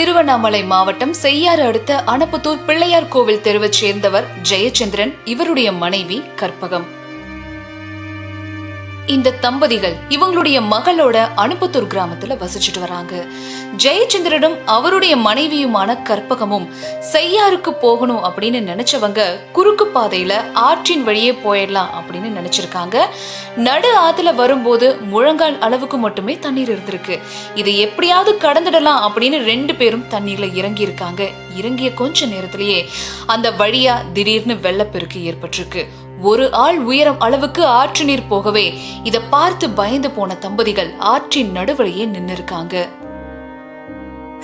திருவண்ணாமலை மாவட்டம் செய்யாறு அடுத்த அனப்புத்தூர் பிள்ளையார் கோவில் தெருவைச் சேர்ந்தவர் ஜெயச்சந்திரன் இவருடைய மனைவி கற்பகம். இந்த தம்பதிகள் இவங்களுடைய மகளோட அனுப்பத்தூர் கிராமத்துல வசிச்சுட்டு வராங்க. ஜெயச்சந்திரனும் அவருடைய மனைவியுமான கற்பகமும் செய்யாருக்கு போகணும் அப்படின்னு நினைச்சவங்க குறுக்கு பாதையில ஆற்றின் வழியே போயிடலாம் அப்படின்னு நினைச்சிருக்காங்க. நடு ஆத்துல வரும்போது முழங்கால் அளவுக்கு மட்டுமே தண்ணீர் இருந்திருக்கு. இதை எப்படியாவது கடந்துடலாம் அப்படின்னு ரெண்டு பேரும் தண்ணீர்ல இறங்கி இருக்காங்க இறங்கிய கொஞ்ச நேரத்திலேயே அந்த வழியா திடீர்னு வெள்ளப்பெருக்கு ஏற்பட்டிருக்கு. ஒரு ஆள் உயரம் அளவுக்கு ஆற்று நீர் போகவே. இத பார்த்து பயந்து போன தம்பதிகள் ஆற்றின் நடுவழியே நின்னு இருக்காங்க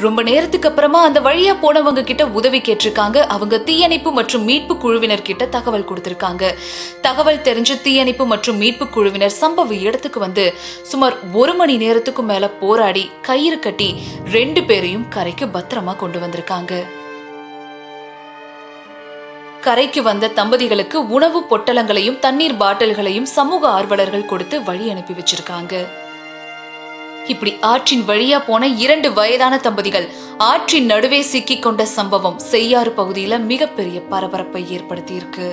ரொம்ப நேரத்துக்கு அப்புறமா அந்த வழியா போனவங்க கிட்ட உதவி கேட்டிருக்காங்க. அவங்க தீயணைப்பு மற்றும் மீட்பு குழுவினர் கிட்ட தகவல் கொடுத்திருக்காங்க. தகவல் தெரிஞ்சு தீயணைப்பு மற்றும் மீட்பு குழுவினர் சம்பவ இடத்துக்கு வந்து சுமார் ஒரு மணி நேரத்துக்கு மேல போராடி கயிறு கட்டி ரெண்டு பேரையும் கரைக்கு பத்திரமா கொண்டு வந்திருக்காங்க. கரைக்கு வந்த தம்பதிகளுக்கு உணவு பொட்டலங்களையும் தண்ணீர் பாட்டில்களையும் சமூக ஆர்வலர்கள் கொடுத்து வழி அனுப்பி வச்சிருக்காங்க. இப்படி ஆற்றின் வழியா போன இரண்டு வயதான தம்பதிகள் ஆற்றின் நடுவே சிக்கிக் கொண்ட சம்பவம் செய்யாறு பகுதியில மிகப்பெரிய பரபரப்பை ஏற்படுத்தியிருக்கு.